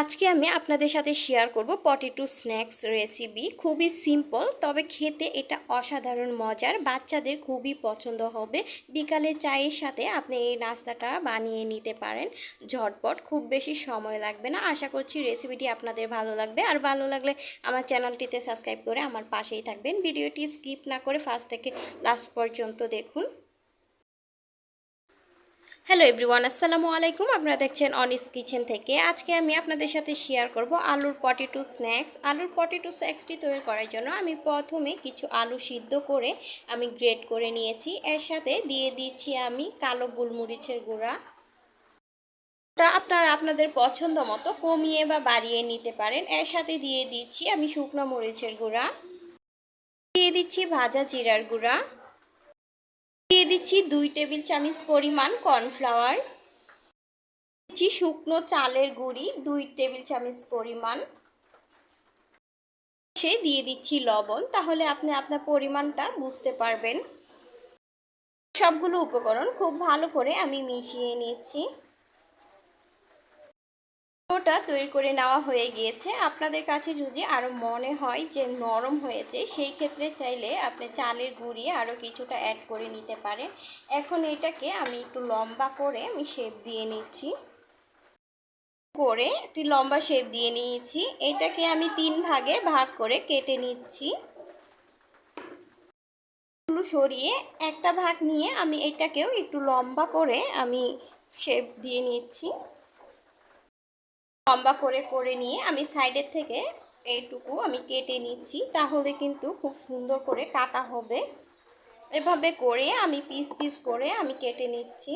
আজকে আমি আপনাদের সাথে শেয়ার করব পটেটো স্ন্যাক্স রেসিপি খুবই সিম্পল তবে খেতে এটা অসাধারণ মজার। বাচ্চাদের খুবই পছন্দ হবে। বিকালে চায়ের সাথে আপনি এই নাস্তাটা বানিয়ে নিতে পারেন। ঝটপট, খুব বেশি সময় লাগবে না। আশা করছি রেসিপিটি আপনাদের ভালো লাগবে। আর ভালো লাগলে আমার চ্যানেলটিতে সাবস্ক্রাইব করে আমার পাশেই থাকবেন। ভিডিওটি স্কিপ না করে ফার্স্ট থেকে লাস্ট পর্যন্ত দেখুন। হ্যালো এভরিওয়ান আসসালামু আলাইকুম। আপনারা দেখছেন অনিস কিচেন থেকে। আজকে আমি আপনাদের সাথে শেয়ার করব আলুর পটেটো স্ন্যাক্স আলুর পটেটো স্ন্যাক্সটি তৈরি করার জন্য আমি প্রথমে কিছু আলু সিদ্ধ করে আমি গ্রেড করে নিয়েছি। এর সাথে দিয়ে দিচ্ছি আমি কালো গোলমরিচের গুঁড়া। আপনারা আপনাদের পছন্দ মতো কমিয়ে বা বাড়িয়ে নিতে পারেন। এর সাথে দিয়ে দিচ্ছি আমি শুকনো মরিচের গুঁড়া। দিয়ে দিচ্ছি ভাজা জিরার গুঁড়া। দিচ্ছি দুই টেবিল চামচ পরিমাণ কর্নফ্লাওয়ার। দিচ্ছি শুকনো চালের গুঁড়ি, দুই টেবিল চামচ পরিমাণ। সে দিয়ে দিচ্ছি লবণ, তাহলে আপনি আপনার পরিমাণটা বুঝতে পারবেন। সবগুলো উপকরণ খুব ভালো করে আমি মিশিয়ে নিচ্ছি। ওটা তৈরি করে নেওয়া হয়ে গিয়েছে। আপনাদের কাছে যদি আরও মনে হয় যে নরম হয়েছে, সেই ক্ষেত্রে চাইলে আপনি চালের গুঁড়ি আরও কিছুটা অ্যাড করে নিতে পারেন। এখন এটাকে আমি একটু লম্বা করে আমি শেপ দিয়ে নিচ্ছি। করে একটি লম্বা শেপ দিয়ে নিয়েছি। এটাকে আমি তিন ভাগে ভাগ করে কেটে নিচ্ছি। সরিয়ে একটা ভাগ নিয়ে আমি এটাকেও একটু লম্বা করে আমি শেপ দিয়ে নিচ্ছি। লম্বা করে করে নিয়ে আমি সাইডের থেকে এইটুকু আমি কেটে নিচ্ছি। তাহলে কিন্তু খুব সুন্দর করে কাটা হবে। এভাবে করে আমি পিস পিস করে আমি কেটে নিচ্ছি।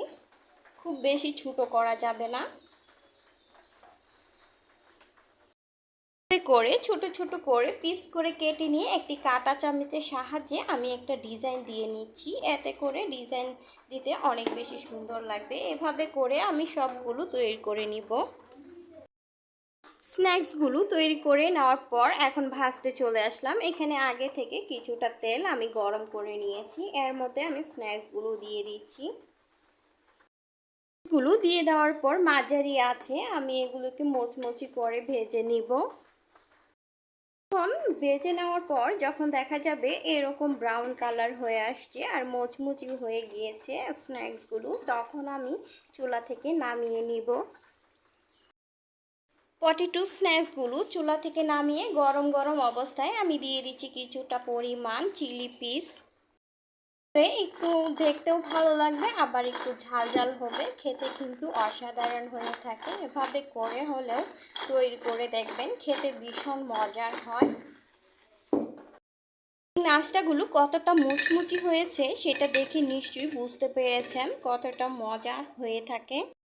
খুব বেশি ছোটো করা যাবে না। করে ছোট ছোট করে পিস করে কেটে নিয়ে একটি কাটা চামচের সাহায্যে আমি একটা ডিজাইন দিয়ে নিচ্ছি। এতে করে ডিজাইন দিতে অনেক বেশি সুন্দর লাগবে। এভাবে করে আমি সবগুলো তৈরি করে নিব। স্ন্যাক্সগুলো তৈরি করে নেওয়ার পর এখন ভাজতে চলে আসলাম। এখানে আগে থেকে কিছুটা তেল আমি গরম করে নিয়েছি। এর মধ্যে আমি স্ন্যাক্সগুলো দিয়ে দিচ্ছি। গুলো দিয়ে দেওয়ার পর মাঝারি আছে, আমি এগুলোকে মোচমোচি করে ভেজে নিব। এখন ভেজে নেওয়ার পর যখন দেখা যাবে এরকম ব্রাউন কালার হয়ে আসছে আর মোচমুচি হয়ে গিয়েছে স্ন্যাক্সগুলো তখন আমি চুলা থেকে নামিয়ে নিব। পটেটো স্ন্যাক্সগুলো চুলা থেকে নামিয়ে গরম গরম অবস্থায় আমি দিয়ে দিচ্ছি কিছুটা পরিমাণ চিলি পিস। একটু দেখতেও ভালো লাগবে, আবার একটু ঝাল হবে। খেতে কিন্তু অসাধারণ হয়ে থাকে। এভাবে করে হলেও তৈরি করে দেখবেন, খেতে ভীষণ মজার হয়। নাস্তাগুলো কতটা মুচমুচি হয়েছে, সেটা দেখে নিশ্চয়ই বুঝতে পেরেছেন কতটা মজা হয়ে থাকে।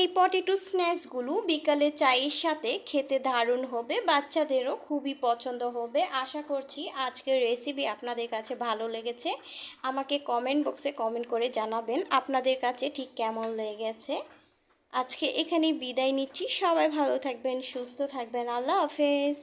এই পটেটো স্ন্যাক্সগুলো বিকালে চায়ের সাথে খেতে দারুণ হবে, বাচ্চাদেরও খুবই পছন্দ হবে। আশা করছি আজকের রেসিপি আপনাদের কাছে ভালো লেগেছে। আমাকে কমেন্ট বক্সে কমেন্ট করে জানাবেন আপনাদের কাছে ঠিক কেমন লেগেছে। আজকে এখানেই বিদায় নিচ্ছি। সবাই ভালো থাকবেন, সুস্থ থাকবেন। আল্লাহ হাফেজ।